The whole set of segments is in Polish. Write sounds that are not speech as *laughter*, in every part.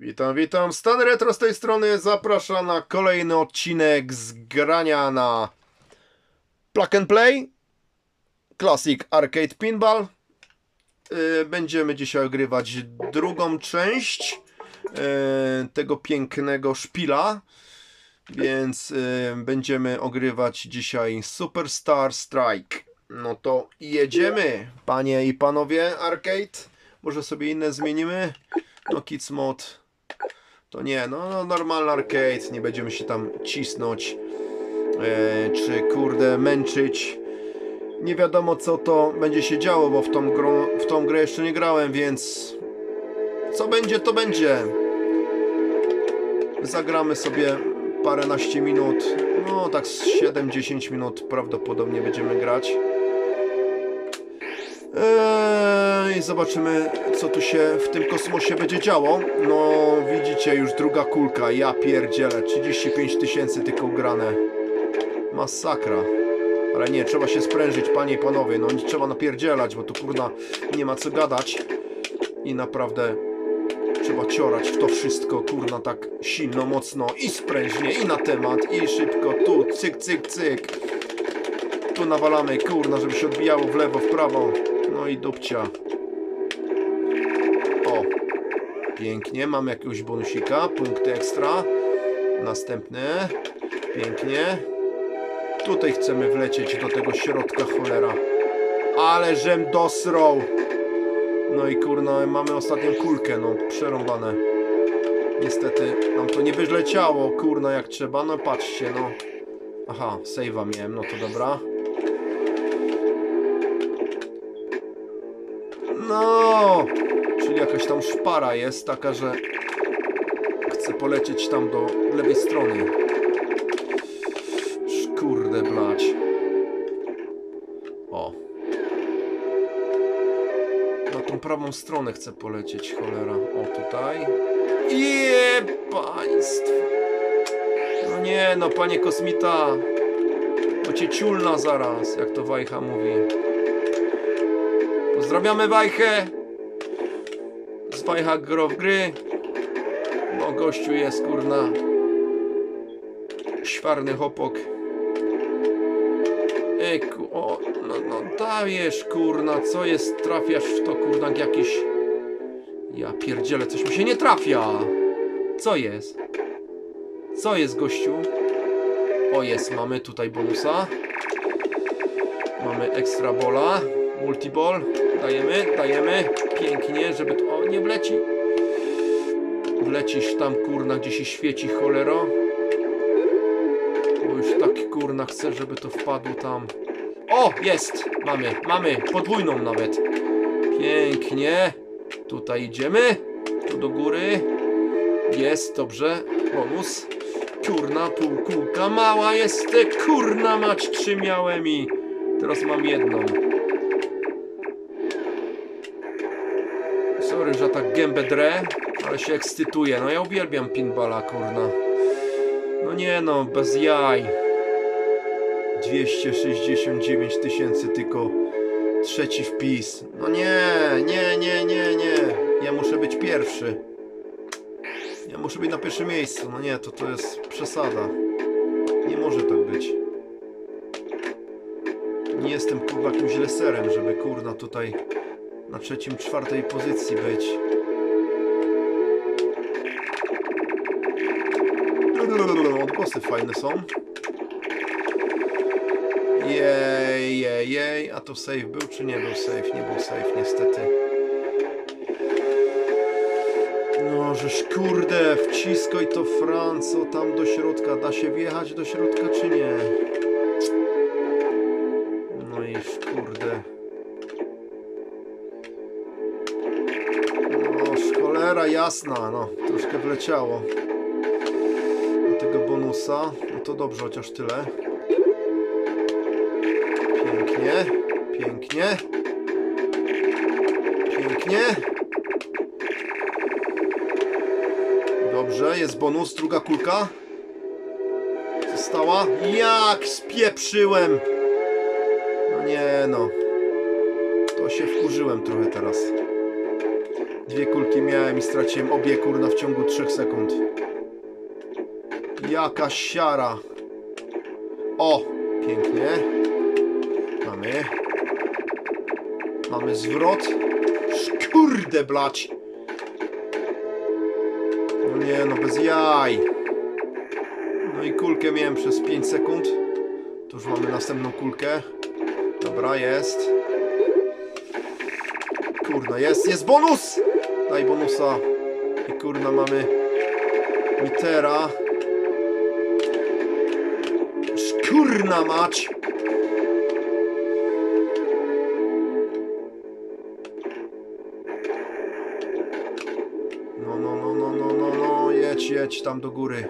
Witam, witam. Stan Retro z tej strony zaprasza na kolejny odcinek z grania na Plug and Play Classic Arcade Pinball. Yy, Będziemy dzisiaj ogrywać drugą część yy, tego pięknego szpila. Więc yy, będziemy ogrywać dzisiaj Superstar Strike. No to jedziemy, panie i panowie Arcade. Może sobie inne zmienimy? No Kids Mode to nie, no, no normalny arcade, nie będziemy się tam cisnąć, e, czy kurde męczyć. Nie wiadomo co to będzie się działo, bo w tą, w tą grę jeszcze nie grałem, więc co będzie to będzie. Zagramy sobie paręnaście minut, no tak z 7-10 minut prawdopodobnie będziemy grać. Eee, I zobaczymy, co tu się w tym kosmosie będzie działo. No, widzicie, już druga kulka. Ja pierdzielę. 35 tysięcy tylko grane. Masakra. Ale nie, trzeba się sprężyć, panie i panowie. No, nie trzeba napierdzielać, bo tu kurna nie ma co gadać. I naprawdę trzeba ciorać w to wszystko, kurna, tak silno, mocno i sprężnie, i na temat, i szybko. Tu, cyk, cyk, cyk. Tu nawalamy, kurna, żeby się odbijało w lewo, w prawo. No i dupcia. O, pięknie, mamy jakiegoś bonusika, punkty ekstra. Następne, pięknie. Tutaj chcemy wlecieć do tego środka, cholera. Ale żem dosrął. No i kurna, mamy ostatnią kulkę, no, przerąbane. Niestety nam to nie wyleciało, kurna, jak trzeba. No patrzcie, no. Aha, save'a miałem, no to dobra. No, czyli jakaś tam szpara jest taka, że chcę polecieć tam do lewej strony. Kurde blać. O. Na tą prawą stronę chcę polecieć, cholera. O, tutaj. Je, państwo. No nie, no panie kosmita. Bo cię ciulna zaraz, jak to Wajcha mówi. Pozdrawiamy Wajchę z Wajcha Gro w gry. No gościu jest kurna świarny hopok. Eku, o, no, no dajesz kurna, co jest, trafiasz w to kurna jak jakiś... Ja pierdzielę, coś mi się nie trafia. Co jest? Co jest gościu? O jest, mamy tutaj bonusa. Mamy ekstra bola. Multiball. Dajemy, dajemy. Pięknie, żeby to... O, nie wleci. Wlecisz tam, kurna, gdzie się świeci cholero. Bo już tak, kurna, chcę, żeby to wpadło tam. O, jest! Mamy, mamy. Podwójną nawet. Pięknie. Tutaj idziemy. Tu do góry. Jest, dobrze. Bonus. Kurna, półkulka mała jest. Kurna, mać trzy miałem i teraz mam jedną. Sorry, że tak gębę drę, ale się ekscytuję. No ja uwielbiam pinballa, kurna. No nie no, bez jaj. 269 tysięcy tylko trzeci wpis. No nie, nie, nie, nie, nie. Ja muszę być pierwszy. Ja muszę być na pierwszym miejscu. No nie, to to jest przesada. Nie może tak być. Nie jestem kurwa jakimś leserem, żeby kurna tutaj na trzecim, czwartej pozycji być. Odgłosy fajne są. Jej, jej, jej. A to save był czy nie był save? Nie był save niestety. No, żeż kurde, wciskaj to Franco tam do środka. Da się wjechać do środka czy nie? Jasna, no, troszkę wleciało. Do tego bonusa. No to dobrze, chociaż tyle. Pięknie, pięknie. Pięknie. Dobrze, jest bonus, druga kulka. Została. Jak spieprzyłem! No nie no. To się wkurzyłem trochę teraz. Dwie kulki miałem i straciłem obie kurna w ciągu 3 sekund. Jaka siara. O, pięknie. Mamy. Mamy zwrot. Kurde blać. No nie, no bez jaj. No i kulkę miałem przez 5 sekund. Tu już mamy następną kulkę. Dobra, jest. Kurna, jest, jest bonus! Daj bonusa. I kurna, mamy litera. Szkurna mać! No, no, no, no, no, no, no, jedź, jedź tam do góry.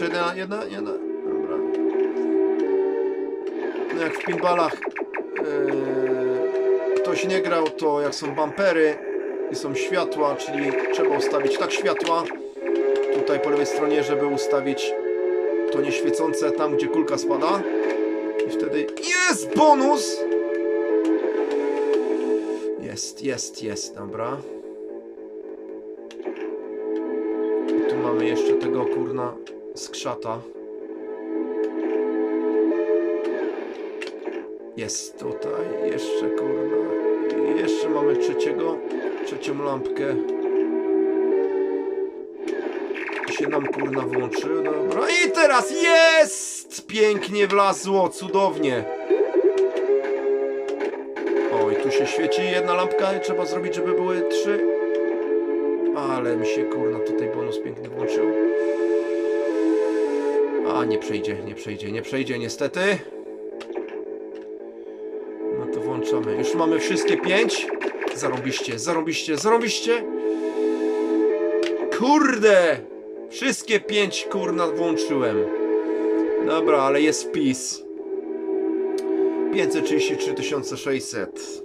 Jeszcze jedna, jedna, jedna. Dobra. No jak w pinballach yy, ktoś nie grał, to jak są bumpery i są światła, czyli trzeba ustawić tak światła tutaj po lewej stronie, żeby ustawić to nieświecące tam, gdzie kulka spada. I wtedy jest bonus! Jest, jest, jest, dobra. I tu mamy jeszcze tego kurna skrzata. Jest tutaj, jeszcze kurna. I jeszcze mamy trzeciego, trzecią lampkę. I się nam kurna włączy, dobra. I teraz jest! Pięknie wlazło, cudownie. O, i tu się świeci jedna lampka trzeba zrobić, żeby były trzy. Ale mi się kurna tutaj bonus piękny włączył. A, nie przejdzie, nie przejdzie, nie przejdzie niestety. No to włączamy. Już mamy wszystkie pięć. Zarąbiście, zarąbiście, zarąbiście. Kurde! Wszystkie pięć kurna włączyłem. Dobra, ale jest wpis. 533 600.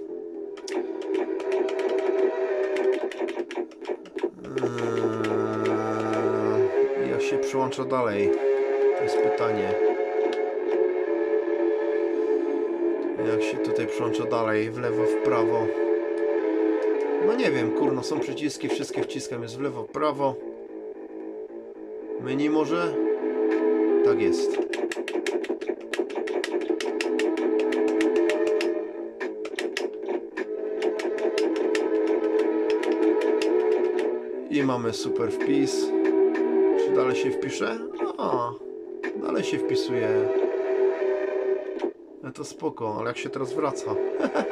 Eee, Jak się przyłącza dalej? To jest pytanie. Jak się tutaj przyłącza dalej? W lewo, w prawo? No nie wiem, kurno, są przyciski, wszystkie wciskam, jest w lewo, w prawo. Menu może? Tak jest. I mamy super wpis. Czy dalej się wpisze? A, dalej się wpisuje. No to spoko, ale jak się teraz wraca?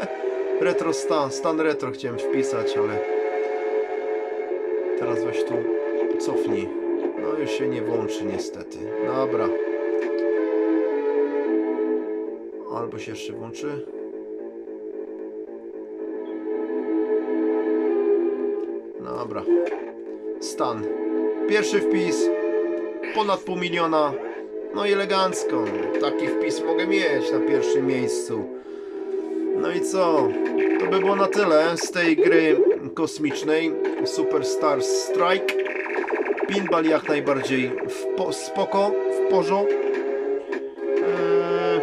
*laughs* retro stan, stan retro chciałem wpisać, ale teraz weź tu cofnij. No już się nie włączy niestety. Dobra. Albo się jeszcze włączy. Dobra. Stan. Pierwszy wpis. Ponad pół miliona. No i elegancko. Taki wpis mogę mieć na pierwszym miejscu. No i co? To by było na tyle z tej gry kosmicznej Superstar Strike. Pinball jak najbardziej w po, spoko, w porzo. Eee,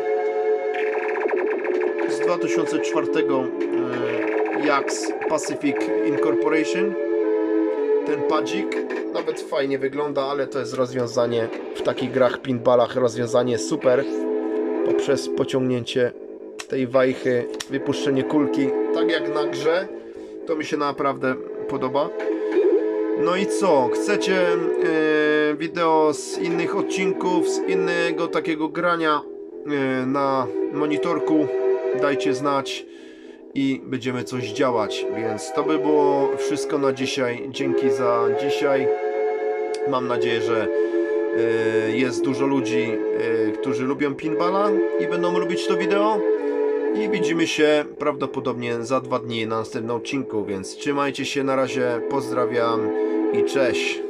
z 2004 eee, Jax Pacific Incorporation. Ten padzik nawet fajnie wygląda, ale to jest rozwiązanie w takich grach pinballach rozwiązanie super poprzez pociągnięcie tej wajchy, wypuszczenie kulki, tak jak na grze. To mi się naprawdę podoba. No i co? Chcecie e, wideo z innych odcinków, z innego takiego grania e, na monitorku? Dajcie znać i będziemy coś działać. Więc to by było wszystko na dzisiaj. Dzięki za dzisiaj. Mam nadzieję, że jest dużo ludzi, e, którzy lubią pinballa i będą lubić to wideo. I widzimy się prawdopodobnie za dwa dni na następnym odcinku, więc trzymajcie się na razie, pozdrawiam i cześć.